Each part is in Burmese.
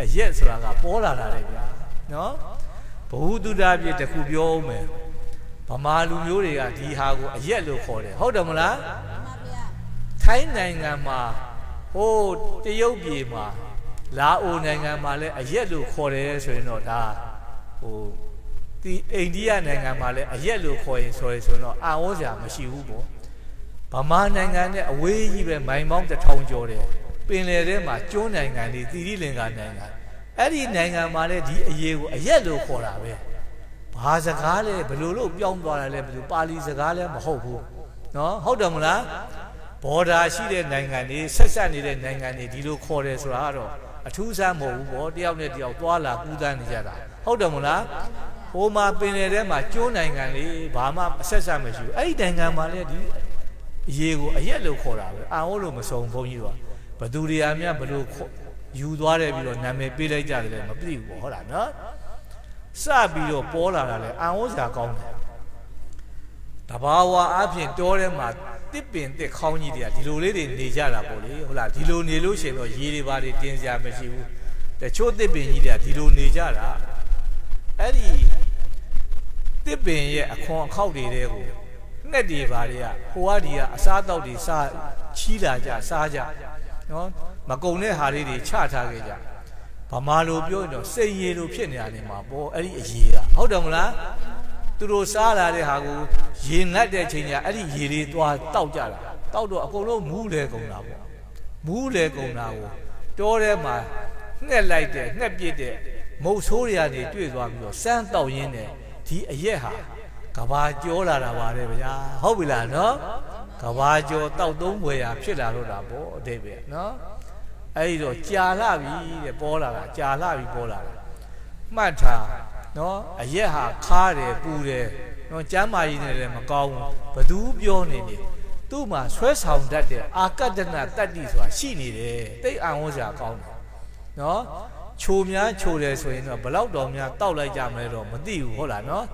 အရက်ဆိုတာကပေါ်လာတာလေဗျာနော်ဘ ഹു တုဒ္ဒပြည့်တစ်ခုပြောအောင်မယ်ဗမာလူမျိုးတွေကဒီဟာကိုအရက်လို့ခေါ်တယ်ဟုတ်တယ်မလားမှန်ပါဗျာထိုင်းနိုင်ငံမှာဟိုးတရုတ်ပြည်မှာလာအိုနိုင်ငံမှာလည်းအရက်လို့ခေါ်တယ်ဆိုရင်တော့ဒါဟိုဒီအိန္ဒိယနိုင်ငံမှာလည်းအရက်လို့ခေါ်ရင်ဆိုရင်ဆိုတော့အာဝေါ်စရာမရှိဘူးပေါ့ဗမာနိုင်ငံနဲ့အဝေးကြီးပဲမိုင်ပေါင်းတစ်ထောင်ကျော်တယ် ပင်လယ်ထဲမှာကျွန်းနိုင်ငံတွေတီရီလင်္ကာနိုင်ငံအဲ့ဒီနိုင်ငံမှာလည်းဒီအရေးကိုအရက်လို့ခေါ်တာပဲဘာစကားလဲဘယ်လိုလို့ပြောင်းသွားတာလဲဘယ်လိုပါဠိစကားလဲမဟုတ်ဘူးနော်ဟုတ်တယ်မလားဘော်ဒါရှိတဲ့နိုင်ငံတွေဆက်ဆက်နေတဲ့နိုင်ငံတွေဒီလိုခေါ်တယ်ဆိုတာကတော့အထူးအဆန်းမဟုတ်ဘူးဗောတယောက်နဲ့တယောက်သွားလာကူးတန်းနေကြတာဟုတ်တယ်မလားဟိုမှာပင်လယ်ထဲမှာကျွန်းနိုင်ငံလေးဘာမှအဆက်ဆက်မရှိဘူးအဲ့ဒီနိုင်ငံမှာလည်းဒီအရေးကိုအရက်လို့ခေါ်တာပဲအာဟုတ်လို့မစုံဘုန်းကြီးတို့က ဘသူတွေကများဘလို့ခေါ်ယူသွားတယ်ပြီးတော့နာမည်ပေးလိုက်ကြတယ်လည်းမသိဘူးဗောဟုတ်လားနော်စပြီးတော့ပေါ်လာတာလေအာဟုတ်စရာကောင်းတယ်တဘာဝအဖြစ်တောထဲမှာတစ်ပင်တစ်ခေါင်းကြီးတွေကဒီလိုလေးတွေနေကြတာပေါ့လေဟုတ်လားဒီလိုနေလို့ရှိရင်တော့ရေတွေပါတွေတင်းစရာမရှိဘူးတချို့တစ်ပင်ကြီးတွေကဒီလိုနေကြတာအဲ့ဒီတစ်ပင်ရဲ့အခွန်အခောက်တွေတဲကိုငှက်တွေပါတွေကဟိုကဒီကအစားအသောက်တွေစားချီးလာကြစားကြ နော်မကုံတဲ့ဟာလေးတွေချထားခဲ့ကြဗမာလိုပြောရင်တော့စိတ်ရည်လိုဖြစ်နေတာနေမှာပေါ့အဲ့ဒီအရေးကဟုတ်တယ်မလားသူတို့စားလာတဲ့ဟာကိုရေငတ်တဲ့ချိန်ကျအဲ့ဒီရေလေးသွားတောက်ကြတာတောက်တော့အကုန်လုံးမူးလဲကုန်တာပေါ့မူးလဲကုန်တာကိုတောထဲမှာငှက်လိုက်တဲ့ငှက်ပြစ်တဲ့မုတ်ဆိုးတွေကနေတွေ့သွားပြီးတော့စမ်းတောက်ရင်းနဲ့ဒီအရက်ဟာကဘာကြောလာတာပါတယ်ဗျာဟုတ်ပြီလားနော် ကဘာကြောတောက်သုံးဘွယ်ရာဖြစ်လာတော့တာပေါ့အတိတ်ပဲနော်အဲ့ဒီတော့ကြာလာပြီတဲ့ပေါ်လာတာကြာလာပြီပေါ်လာတာမှတ်ထားနော်အရက်ဟာခါတယ်ပူတယ်နော်ကျမ်းမာရေးနဲ့လည်းမကောင်းဘူးဘသူပြောနေနေသူ့မှာဆွဲဆောင်တတ်တဲ့အာကတနာတတ္တိဆိုတာရှိနေတယ်တိတ်အံ့ဩစရာကောင်းတယ်နော်ချိုများချိုတယ်ဆိုရင်တော့ဘလောက်တော်များတောက်လိုက်ကြမလဲတော့မသိဘူးဟုတ်လားနော်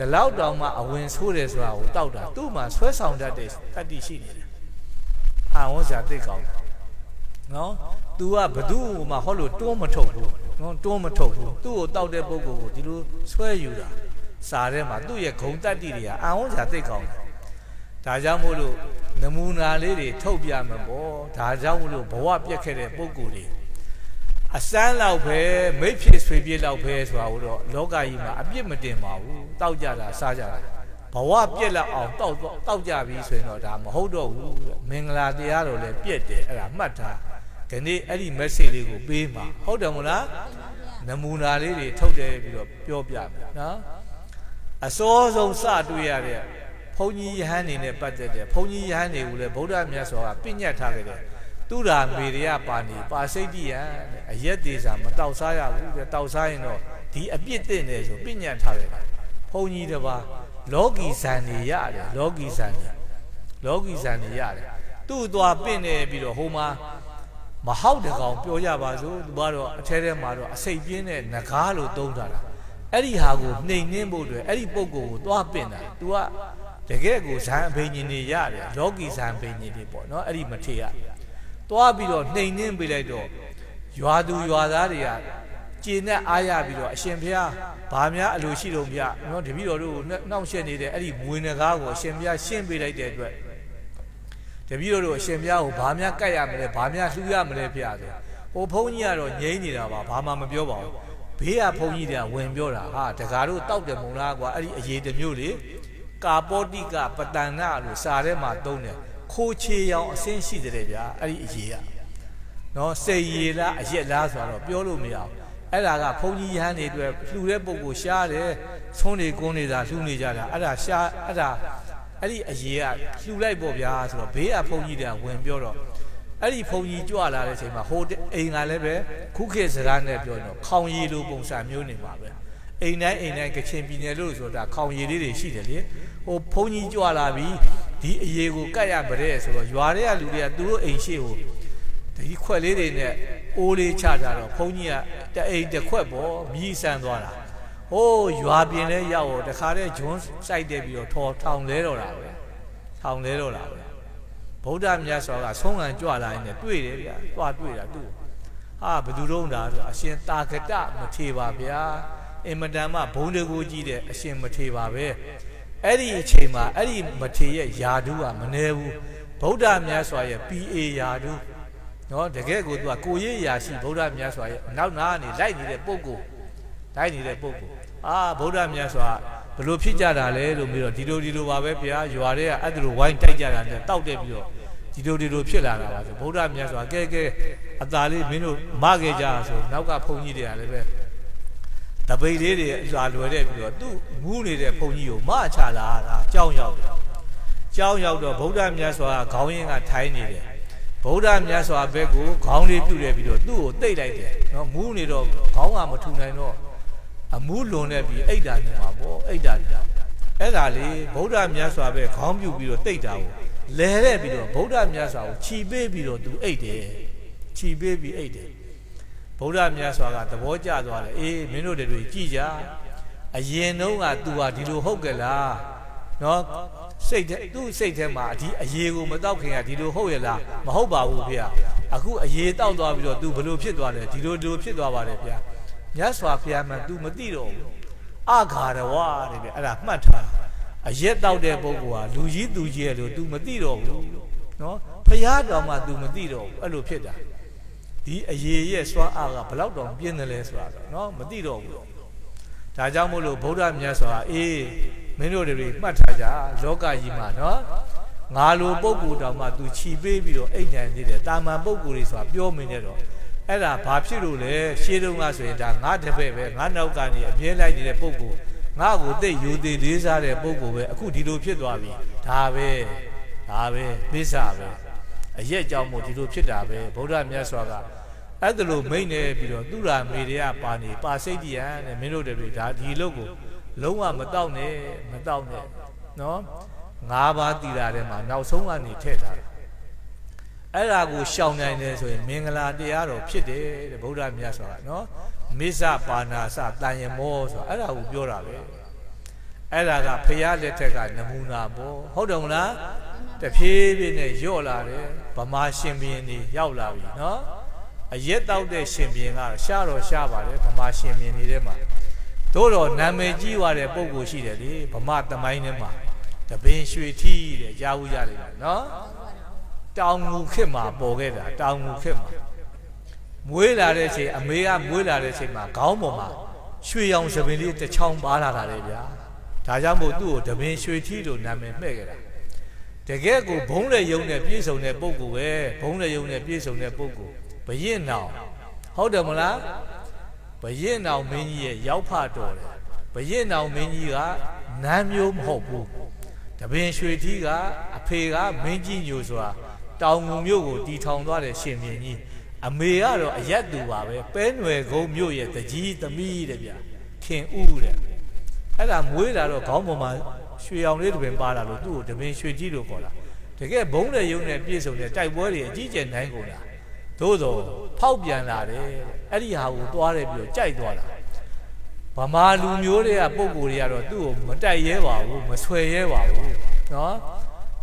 ဒီလောက်တောင်မှအဝင်ဆိုးတယ်ဆိုတာကိုတောက်တာသူ့မှာဆွဲဆောင်တတ်တဲ့တတ္တိရှိနေတယ်အံ့ဩစရာတိတ်ကောင်းတယ်နော် तू ကဘသူ့မှာဟောလို့တွန်းမထုတ်ဘူးနော်တွန်းမထုတ်ဘူးသူ့ကိုတောက်တဲ့ပုဂ္ဂိုလ်ကိုဒီလိုဆွဲယူတာစာထဲမှာသူ့ရဲ့ဂုံတက်တိတွေကအာဝန်းစာသိတ်ကောင်းတယ်ဒါကြောင့်မို့လို့နမူနာလေးတွေထုတ်ပြမှာပေါ့ဒါကြောင့်မို့လို့ဘဝပြက်ခဲ့တဲ့ပုဂ္ဂိုလ်တွေ အစမ်းလောက်ပဲမိတ်ဖြစ်ဆွေပြစ်လောက်ပဲဆိုတာကိုတော့လောကကြီးမှာအပြစ်မတင်ပါဘူးတောက်ကြတာစားကြတာဘဝပြက်လောက်အောင်တောက်တောက်ကြပြီဆိုရင်တော့ဒါမဟုတ်တော့ဘူးတဲ့မင်္ဂလာတရားတော်လည်းပြက်တယ်အဲ့ဒါမှတ်ထားဒီနေ့အဲ့ဒီ message လေးကိုပေးမှာဟုတ်တယ်မလားနမူနာလေးတွေထုတ်တယ်ပြီးတော့ပြောပြမယ်နော်အစောဆုံးစတွေ့ရတဲ့ဘုန်းကြီးယဟန်နေနဲ့ပတ်သက်တဲ့ဘုန်းကြီးယဟန်တွေကိုလည်းဗုဒ္ဓမြတ်စွာကပြညတ်ထားခဲ့တယ် သူရာမေရယပါဏီပါစိတ်တိယံတဲ့အရက်သေးစာမတောက်စားရဘူးတဲ့တောက်စားရင်တော့ဒီအပြစ်တင်တယ်ဆိုပြညတ်ထားခဲ့တယ်ဘုန်းကြီးတစ်ပါးလောကီဇန်နေရတယ်လောကီဇန်နေလောကီဇန်နေရတယ်သူ့သွားပင့်နေပြီးတော့ဟိုမှာမဟောက်တကောင်ပြောကြပါစို့သူကတော့အထဲထဲမှာတော့အစိတ်ပြင်းတဲ့ငကားလို့သုံးထားတာအဲ့ဒီဟာကိုနှိမ်နှင်းဖို့အတွက်အဲ့ဒီပုံကိုကိုသွားပင့်တာ तू ကတကယ်ကိုဇန်အဘိညာဉ်တွေရတယ်လောကီဇန်အဘိညာဉ်တွေပေါ့နော်အဲ့ဒီမထေရ သွားပြီးတော့နှိမ်နှင်းပေးလိုက်တော့ရွာသူရွာသားတွေကကျေနဲ့အားရပြီးတော့အရှင်ဘုရားဘာများအလိုရှိတော့ဗျနော်တပည့်တော်တို့ကိုနှောင့်ယှက်နေတဲ့အဲ့ဒီမွေးငကားကိုအရှင်ဘုရားရှင်းပေးလိုက်တဲ့အတွက်တပည့်တော်တို့အရှင်ဘုရားကိုဘာများကတ်ရမလဲဘာများလှူရမလဲဖေရဆိုဟိုဘုန်းကြီးကတော့ငြိမ့်နေတာပါဘာမှမပြောပါဘူးဘေးကဘုန်းကြီးတွေကဝင်ပြောတာဟာတကားတို့တောက်တယ်မုံလားကွာအဲ့ဒီအရေးတစ်မျိုးလေကာပောတိကပတန်နာလို့စာထဲမှာသုံးတယ် ခိုးချေရောင်အစင်းရှိတယ်ဗျာအဲ့ဒီအရေးကနော်စိတ်ရည်လားအရက်လားဆိုတော့ပြောလို့မရဘူးအဲ့ဒါကဘုန်းကြီးရဟန်းတွေအတွက်လှူတဲ့ပုံကိုရှားတယ်သုံးနေကုန်းနေတာလှူနေကြတာအဲ့ဒါရှားအဲ့ဒါအဲ့ဒီအရေးကလှူလိုက်ပေါ့ဗျာဆိုတော့ဘေးကဘုန်းကြီးတွေကဝင်ပြောတော့အဲ့ဒီဘုန်းကြီးကြွလာတဲ့အချိန်မှာဟိုအိမ်ကလည်းပဲခုခေတ်စကားနဲ့ပြောရင်တော့ခေါင်ရည်လိုပုံစံမျိုးနေပါပဲအိမ်တိုင်းအိမ်တိုင်းကချင်ပြည်နယ်လို့ဆိုတာခေါင်ရည်လေးတွေရှိတယ်လေဟိုဘုန်းကြီးကြွလာပြီး ဒီအရေးကိုကတ်ရပါတဲ့ဆိုတော့ရွာတွေကလူတွေကသူတို့အိမ်ရှိကိုဒီခွက်လေးတွေနဲ့အိုးလေးချကြတော့ဘုန်းကြီးကတအိမ်တစ်ခွက်ပေါ့မြည်ဆန်းသွားတာဟိုးရွာပြင်လဲရောက်တော့တခါတည်းဂျွန်းစိုက်တယ်ပြီးတော့ထော်ထောင်လဲတော့တာပဲထောင်လဲတော့တာပဲဗုဒ္ဓမြတ်စွာကဆုံးခံကြွလာရင်လည်းတွေ့တယ်ဗျာတွားတွေ့တာသူ့ဟာဘယ်သူတော့ဒါဆိုအရှင်တာဂတမထေပါဗျာအင်မတန်မှဘုံတကူကြီးတဲ့အရှင်မထေပါပဲ အဲ့ဒီအချိန်မှာအဲ့ဒီမထေရဲ့ယာဓုကမနေဘူးဗုဒ္ဓမြတ်စွာရဲ့ PA ယာဓုနော်တကယ်ကိုသူကကိုရေးရာရှိဗုဒ္ဓမြတ်စွာရဲ့နောက်နာကနေလိုက်နေတဲ့ပုဂ္ဂိုလ်လိုက်နေတဲ့ပုဂ္ဂိုလ်အာဗုဒ္ဓမြတ်စွာဘယ်လိုဖြစ်ကြတာလဲလို့ပြီးတော့ဒီလိုဒီလိုပါပဲဗျာရွာတွေကအဲ့ဒါလိုဝိုင်းတိုက်ကြတာနဲ့တောက်တက်ပြီးတော့ဒီလိုဒီလိုဖြစ်လာတာပါဆိုဗုဒ္ဓမြတ်စွာကဲကဲအသာလေးမင်းတို့မခဲ့ကြဆိုနောက်ကဘုန်းကြီးတွေကလည်းပဲ တပိတ်လေးတွေအစာလွယ်တဲ့ပြီးတော့သူ့ငူးနေတဲ့ဘုန်းကြီးကိုမချလာတာကြောင်းရောက်တယ်ကြောင်းရောက်တော့ဗုဒ္ဓမြတ်စွာကခေါင်းရင်းကထိုင်းနေတယ်ဗုဒ္ဓမြတ်စွာဘက်ကိုခေါင်းလေးပြုတ်တယ်ပြီးတော့သူ့ကိုတိတ်လိုက်တယ်နော်မူးနေတော့ခေါင်းကမထူနိုင်တော့အမူးလွန်တဲ့ပြီးအိတ်တာနေမှာပေါ့အိတ်တာနေအဲ့ဒါလေးဗုဒ္ဓမြတ်စွာဘက်ခေါင်းပြုတ်ပြီးတော့တိတ်တာကိုလဲတဲ့ပြီးတော့ဗုဒ္ဓမြတ်စွာကိုခြီးပေးပြီးတော့သူအိတ်တယ်ခြီးပေးပြီးအိတ်တယ် ဗုဒ္ဓမြတ်စွာကသဘောကျသွားတယ်အေးမင်းတို့တွေကြည်ကြအရင်တုန်းက तू ဟာဒီလိုဟုတ်ကလားနော်စိတ်သူ့စိတ်ထဲမှာဒီအရေးကိုမတောက်ခင်ကဒီလိုဟုတ်ရဲ့လားမဟုတ်ပါဘူးဖေ။အခုအရေးတောက်သွားပြီးတော့ तू ဘလို့ဖြစ်သွားလဲဒီလိုဒီလိုဖြစ်သွားပါတယ်ဖေ။မြတ်စွာဘုရားမှ तू မသိတော့ဘူး။အဂါရဝတဲ့ဗျအဲ့ဒါမှတ်ထားအရက်တောက်တဲ့ပုဂ္ဂိုလ်ဟာလူကြီးသူကြီးရဲ့လို့ तू မသိတော့ဘူး။နော်ဘုရားတော်မှ तू မသိတော့ဘူးအဲ့လိုဖြစ်တာ။ ဒီအရေးရဲ့စွမ်းအားကဘလောက်တောင်ပြင်းတယ်လဲဆိုတာနော်မသိတော့ဘူး။ဒါကြောင့်မို့လို့ဗုဒ္ဓမြတ်စွာအေးမင်းတို့တွေမှတ်ထားကြလောကကြီးမှာနော်ငါလိုပုံကူတောင်မှ तू ခြီပေးပြီးတော့အိတ်ညံနေတယ်တာမန်ပုံကူတွေဆိုတာပြောမင်းနဲ့တော့အဲ့ဒါဘာဖြစ်လို့လဲရှင်းတုန်းကဆိုရင်ဒါငါတပည့်ပဲငါနောက်ကနေအမြဲလိုက်နေတဲ့ပုံကူငါ့ကိုသိယူသေးလေးစားတဲ့ပုံကူပဲအခုဒီလိုဖြစ်သွားပြီဒါပဲဒါပဲပိဿပဲအရက်ကြောင့်မို့ဒီလိုဖြစ်တာပဲဗုဒ္ဓမြတ်စွာက အဲ့ဒါလိုမိတ်နေပြီးတော့သူရာမေတွေကပါနေပါစိတ်တည်ရန်တဲ့မင်းတို့တွေဒါဒီလုတ်ကိုလုံးဝမတောက်နဲ့မတောက်နဲ့နော်ငါးပါးတည်တာထဲမှာနောက်ဆုံးကနေထည့်ထားတယ်အဲ့ဒါကိုရှောင်နိုင်တယ်ဆိုရင်မင်္ဂလာတရားတော်ဖြစ်တယ်တဲ့ဗုဒ္ဓမြတ်စွာကနော်မိစ္ဆပါဏာစတန်ရမောဆိုတာအဲ့ဒါကိုပြောတာပဲအဲ့ဒါကဖရာလက်ထက်ကနမူနာပေါ့ဟုတ်တယ်မလားတဖြည်းဖြည်းနဲ့ညော့လာတယ်ဗမာရှင်ဘရင်တွေရောက်လာပြီနော် အရက်တောက်တဲ့ရှင်ဘရင်ကတော့ရှားတော့ရှားပါတယ်ဗမာရှင်ဘရင်တွေထဲမှာတို့တော့နာမည်ကြီးသွားတဲ့ပုံကိုရှိတယ်လေဗမာသမိုင်းထဲမှာတပင်ရွှေထီးတဲ့ကြားဘူးရတယ်နော်တောင်ငူခစ်မှာပေါ်ခဲ့တာတောင်ငူခစ်မှာမွေးလာတဲ့အချိန်အမေကမွေးလာတဲ့အချိန်မှာခေါင်းပေါ်မှာရွှေရောင်သပင်လေးတစ်ချောင်းပါလာတာလေဗျာဒါကြောင့်မို့သူ့ကိုတပင်ရွှေထီးလို့နာမည်မှဲ့ခဲ့တာတကယ်ကိုဘုံလေယုံနဲ့ပြည့်စုံတဲ့ပုံကိုပဲဘုံလေယုံနဲ့ပြည့်စုံတဲ့ပုံကို ဘရင်နောင်ဟုတ်တယ်မလားဘရင်နောင်မင်းကြီးရဲ့ရောက်ဖတော်တယ်ဘရင်နောင်မင်းကြီးကနန်းမျိုးမဟုတ်ဘူးတပင်ရွှေထီးကအဖေကမင်းကြီးညိုဆိုတာတောင်ငူမြို့ကိုတီထောင်သွားတဲ့ရှင်မြင်းကြီးအမေကတော့အရက်သူပါပဲပဲနွယ်ကုန်းမြို့ရဲ့တကြီးသမီးတဲ့ဗျခင်ဥတဲ့အဲ့ဒါမွေးလာတော့ခေါင်းပေါ်မှာရွှေအောင်လေးတပင်ပါလာလို့သူ့ကိုတပင်ရွှေကြီးလို့ခေါ်တာတကယ်ဘုံတဲ့ယုံနဲ့ပြည့်စုံတဲ့တိုက်ပွဲတွေအကြီးကျယ်နိုင်ကုန်တာ သို့တော့ဖောက်ပြန်လာတယ်အဲ့ဒီဟာကိုသွားတယ်ပြီးတော့ကြိုက်သွားတာဗမာလူမျိုးတွေကပုံကိုယ်တွေကတော့သူ့ကိုမတိုက်ရဲပါဘူးမဆွဲရဲပါဘူးနော်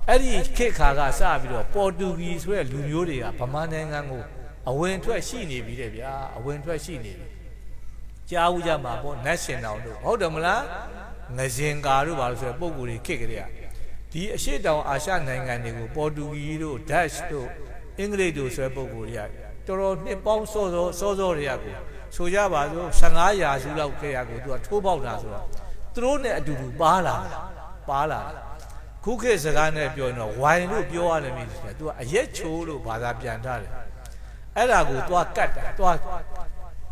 အဲ့ဒီခေတ်ခါကစပြီးတော့ပေါ်တူဂီဆိုတဲ့လူမျိုးတွေကဗမာနိုင်ငံကိုအဝင်ထွက်ရှိနေပြီတဲ့ဗျာအဝင်ထွက်ရှိနေပြီကြားဦးကြမှာပေါ့နတ်ရှင်တော်တို့ဟုတ်တယ်မလားငရှင်ကာတို့ဘာလို့ဆိုရပုံကိုယ်တွေခေတ်ကလေးကဒီအရှိတောင်အာရှနိုင်ငံတွေကိုပေါ်တူဂီတို့ဒတ်တို့ အင်္ဂလိပ်တို့ဆွဲပုံကိုယ်တွေကတော်တော်နှစ်ပေါင်းစောစောစောစောတွေကကိုဆိုကြပါစို့15ရာစုလောက်ခေတ်ရကိုသူကထိုးပေါက်တာဆိုတော့သူတို့နဲ့အတူတူပါလာပါလာခုခေတ်စကားနဲ့ပြောရင်တော့ဝိုင်လို့ပြောရတယ်မိဆိုသူကအရက်ချိုးလို့ဘာသာပြန်ထားတယ်အဲ့ဒါကိုသွားကတ်တာသွား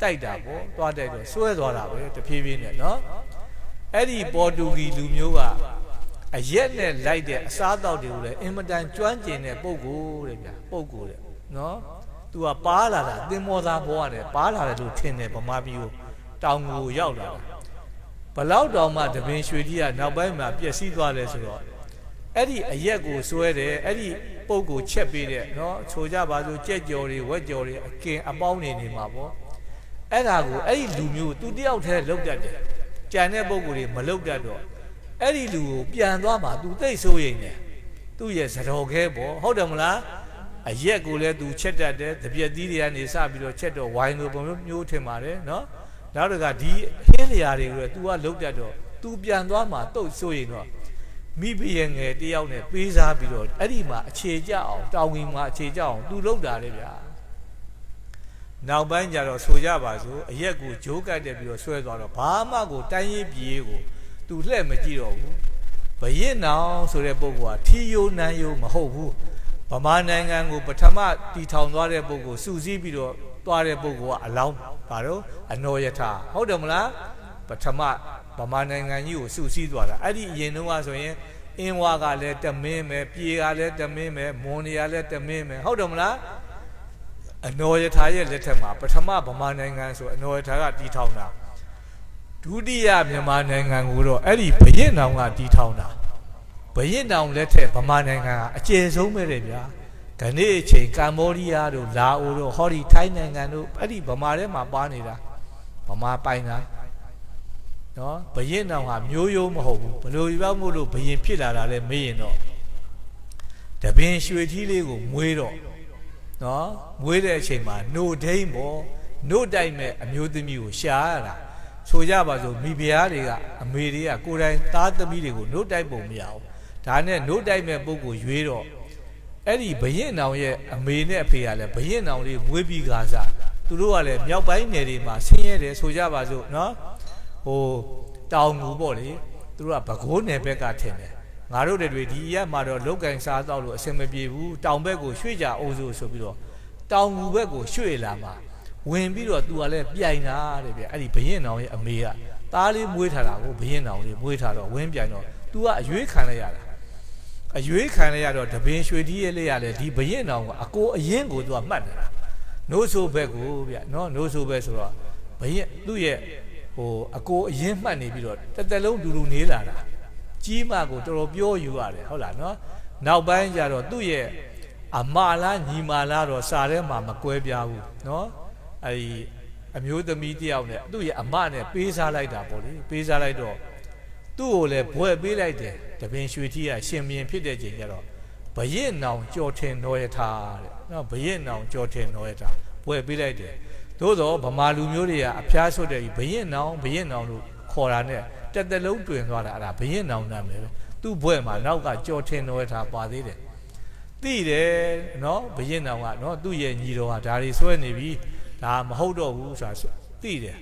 တိုက်တာပေါ့သွားတိုက်တော့ဆွဲသွားတာပဲတဖြည်းဖြည်းနဲ့နော်အဲ့ဒီပေါ်တူဂီလူမျိုးက အရက်နဲ့လိုက်တဲ့အစားအသောက်တွေကိုလည်းအင်မတန်ကျွမ်းကျင်တဲ့ပုံကိုတဲ့ဗျာပုံကိုတဲ့နော်သူကပါလာတာသင်္ဘောသားဘောရတယ်ပါလာတယ်လို့ထင်တယ်ဗမာပြည်ကိုတောင်ကိုရောက်လာတာဘလောက်တောင်မှတပင်ရွှေကြီးကနောက်ပိုင်းမှာပျက်စီးသွားတယ်ဆိုတော့အဲ့ဒီအရက်ကိုစွဲတယ်အဲ့ဒီပုံကိုချက်ပေးတဲ့နော်ဆိုကြပါစို့ကြက်ကြော်တွေဝက်ကြော်တွေအကင်အပေါင်းနေနေမှာပေါ့အဲ့ဒါကိုအဲ့ဒီလူမျိုးသူတယောက်တည်းလောက်တတ်တယ်ကြံတဲ့ပုံကိုတွေမလောက်တတ်တော့ အဲ့ဒီလူကိုပြန်သွားမှ तू သိဆိုရင်တယ်သူ့ရဲ့သတော်ခဲပေါ့ဟုတ်တယ်မလား အရက်ကိုလည်းသူချက်တတ်တယ်တပြက်သီးတွေကနေစပြီးတော့ချက်တော့ဝိုင်းလိုပုံမျိုးမျိုးထင်ပါတယ်နော်နောက်တကဒီဟင်းနေရာတွေကိုလည်း तू ကလုတ်တတ်တော့ तू ပြန်သွားမှတုတ်ဆိုရင်တော့မိဘရဲ့ငယ်တယောက်နဲ့ပေးစားပြီးတော့အဲ့ဒီမှာအခြေကျအောင်တောင်းဝင်မှာအခြေကျအောင် तू လုတ်တာလေဗျာနောက်ပိုင်းကျတော့ဆိုကြပါစို့အရက်ကိုဂျိုးကတ်တက်ပြီးတော့ဆွဲသွားတော့ဘာမှကိုတိုင်းရေးပြေးကို तू လှည့်မကြည့်တော့ဘူးဘရင်နောင်ဆိုတဲ့ပုဂ္ဂိုလ်ကထီယိုနန်းယိုမဟုတ်ဘူးဗမာနိုင်ငံကိုပထမတီထောင်သွားတဲ့ပုဂ္ဂိုလ်စူးစီးပြီးတော့သွားတဲ့ပုဂ္ဂိုလ်ကအလောင်းပါတော့အနောယထာဟုတ်တယ်မလားပထမဗမာနိုင်ငံကြီးကိုစူးစီးသွားတာအဲ့ဒီအရင်တုန်းကဆိုရင်အင်းဝါကလည်းတမင်းပဲပြေကလည်းတမင်းပဲမွန်နေရလည်းတမင်းပဲဟုတ်တယ်မလားအနောယထာရဲ့လက်ထက်မှာပထမဗမာနိုင်ငံဆိုအနောယထာကတီထောင်တာ ဒုတိယမြန်မာနိုင်ငံကိုတော့အဲ့ဒီဘရင်တောင်ကတီထောင်တာဘရင်တောင်လက်ထက်ဗမာနိုင်ငံကအကျယ်ဆုံးပဲတဲ့ဗျာခဏိအချိန်ကမ္ဘောဒီးယားတို့လာအိုတို့ဟောဒီထိုင်းနိုင်ငံတို့အဲ့ဒီဗမာထဲမှာပါနေတာဗမာပိုင်တာနော်ဘရင်တောင်ဟာမျိုးရိုးမဟုတ်ဘူးဘလို့ရောက်မို့လို့ဘရင်ဖြစ်လာတာလဲမေးရင်တော့တပင်ရွှေထီးလေးကိုမွေးတော့နော်မွေးတဲ့အချိန်မှာနှုတ်ဒိမ့်ပေါ့နှုတ်တိုက်မဲ့အမျိုးသမီးကိုရှာရတာ ဆိုကြပါစို့မိဖုရားတွေကအမေတွေကကိုယ်တိုင်သားသမီးတွေကိုနှုတ်တိုက်ပုံမရဘူးဒါနဲ့နှုတ်တိုက်မဲ့ပုဂ္ဂိုလ်ရွေးတော့အဲ့ဒီဘရင်နောင်ရဲ့အမေနဲ့အဖေကလည်းဘရင်နောင်လေးမွေးပြီးကားစားသူတို့ကလည်းမြောက်ပိုင်းနယ်တွေမှာဆင်းရဲတယ်ဆိုကြပါစို့နော်ဟိုတောင်ငူပေါ့လေသူတို့ကဘကိုးနယ်ဘက်ကထင်တယ်ငါတို့တွေဒီရက်မှာတော့လုတ်ကင်စားတော့လို့အဆင်မပြေဘူးတောင်ဘက်ကိုရွှေ့ကြအိုးစို့ဆိုပြီးတော့တောင်ငူဘက်ကိုရွှေ့လာမှာ ဝင်ပြီးတော့သူကလည်းပြိုင်တာတဲ့ဗျအဲ့ဒီဘရင်နောင်ရဲ့အမေကသားလေးမွေးထားတာကိုဘရင်နောင်လေးမွေးထားတော့ဝင်းပြိုင်တော့ तू ကအရွေးခံလိုက်ရတာအရွေးခံလိုက်ရတော့တပင်ရွှေတီးရဲ့လေးရလေဒီဘရင်နောင်ကအကိုအရင်ကို तू ကမှတ်နေတာနိုးဆိုဘက်ကိုဗျနော်နိုးဆိုဘက်ဆိုတော့ဘရင်သူ့ရဲ့ဟိုအကိုအရင်မှတ်နေပြီးတော့တစ်သက်လုံးဒူဒူနေလာတာကြီးမကိုတော်တော်ပြောယူရတယ်ဟုတ်လားနော်နောက်ပိုင်းကျတော့သူ့ရဲ့အမလားညီမလားတော့စာထဲမှာမကွဲပြားဘူးနော် အဲဒီအမျိုးသမီးတယောက်နဲ့သူ့ရဲ့အမနဲ့ပေးစားလိုက်တာပေါ့လေပေးစားလိုက်တော့သူ့ကိုလည်းဘွဲ့ပေးလိုက်တယ်တပင်ရွှေထီးကရှင်မြင်ဖြစ်တဲ့ချိန်ကျတော့ဘရင်နောင်ကြော်ထင်တော်ရထားတဲ့နော်ဘရင်နောင်ကြော်ထင်တော်ရထားဘွဲ့ပေးလိုက်တယ်သို့တော့ဗမာလူမျိုးတွေကအဖျားဆွတ်တဲ့ဘရင်နောင်ဘရင်နောင်လို့ခေါ်တာနဲ့တက်တလုံးတွင်သွားတာအဲ့ဒါဘရင်နောင်နာမည်ပဲသူ့ဘွဲ့မှာနောက်ကကြော်ထင်တော်ရထားပါသေးတယ်သိတယ်နော်ဘရင်နောင်ကနော်သူ့ရဲ့ညီတော်ကဒါတွေဆွဲနေပြီ ဒါမဟုတ်တော့ဘူးဆိုတာသိတယ်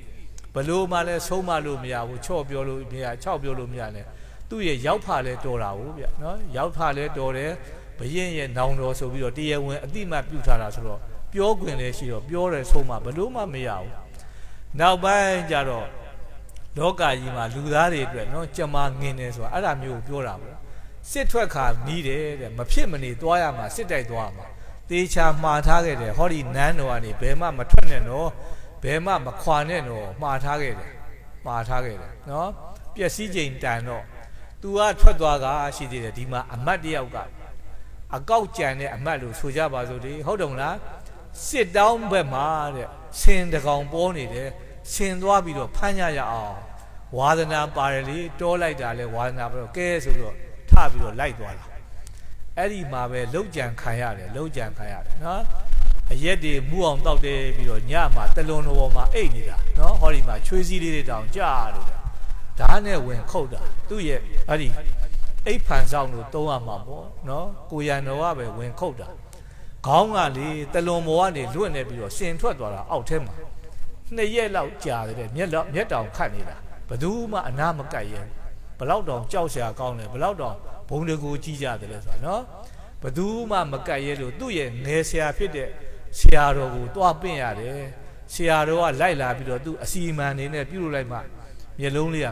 ဘလို့မှလည်းဆုံးမလို့မရဘူးချော့ပြောလို့မရချော့ပြောလို့မရနဲ့သူ့ရဲ့ရောက်ဖလဲတော်တာဟုတ်ဗျနော်ရောက်ဖလဲတော်တယ်ဘရင်ရဲ့နောင်တော်ဆိုပြီးတော့တရားဝင်အတိမတ်ပြုထားတာဆိုတော့ပြောခွင့်လည်းရှိတော့ပြောတယ်ဆုံးမဘလို့မှမရဘူးနောက်ပိုင်းကျတော့လောကကြီးမှာလူသားတွေအတွက်နော်ကြမငင်နေဆိုတာအဲ့ဒါမျိုးကိုပြောတာပေါ့စစ်ထွက်ခါနီးတယ်တဲ့မဖြစ်မနေသွားရမှာစစ်တိုက်သွားရမှာ တေချာမှားထားခဲ့တယ်ဟောဒီနန်းတော်ကနေဘယ်မှမထွက်နဲ့နော်ဘယ်မှမခွာနဲ့နော်မှားထားခဲ့တယ်မှားထားခဲ့တယ်နော်ပျက်စီးချိန်တန်တော့ तू ကထွက်သွားကရှိသေးတယ်ဒီမှာအမတ်တယောက်ကအကောက်ကြံတဲ့အမတ်လို့ဆိုကြပါစို့ဒီဟုတ်တယ်မလားစစ်တောင်းဘက်မှာတဲ့ဆင်တကောင်ပေါ်နေတယ်ဆင်သွားပြီးတော့ဖမ်းရရအောင်ဝါသနာပါတယ်လေတောလိုက်တာလဲဝါသနာပါတော့ကဲဆိုပြီးတော့ထပြီးတော့လိုက်သွားတာ အဲ့ဒီမှာပဲလောက်ကြံခံရတယ်လောက်ကြံခံရတယ်နော်အရက်တွေမူအောင်တောက်တယ်ပြီးတော့ညမှာတလွန်တော်မှာအိတ်နေတာနော်ဟောဒီမှာချွေးစည်းလေးတွေတောင်ကြားလို့ဓာတ်နဲ့ဝင်ခုတ်တာသူ့ရဲ့အဲ့ဒီအိတ်ဖန်ဆောင်လို့သုံးရမှာပေါ့နော်ကိုရန်တော်ကပဲဝင်ခုတ်တာခေါင်းကလေတလွန်ပေါ်ကနေလွတ်နေပြီးတော့စင်ထွက်သွားတာအောက်ထဲမှာနှစ်ရက်လောက်ကြာတယ်မျက်လောက်မျက်တောင်ခတ်နေတာဘယ်သူမှအနာမကတ်ရဲဘလောက်တောင်ကြောက်စရာကောင်းတယ်ဘလောက်တောင်ဘုံ တကူကြီးကြတယ်လဲဆိုတာနော်ဘယ်သူမှမကတ်ရဲလို့သူ့ရဲ့ငယ်ဆရာဖြစ်တဲ့ဆရာတော်ကိုတွားပင့်ရတယ်ဆရာတော်ကလိုက်လာပြီးတော့သူ့အစီအမံနေနဲ့ပြုတ်လိုက်မှမျက်လုံးလေး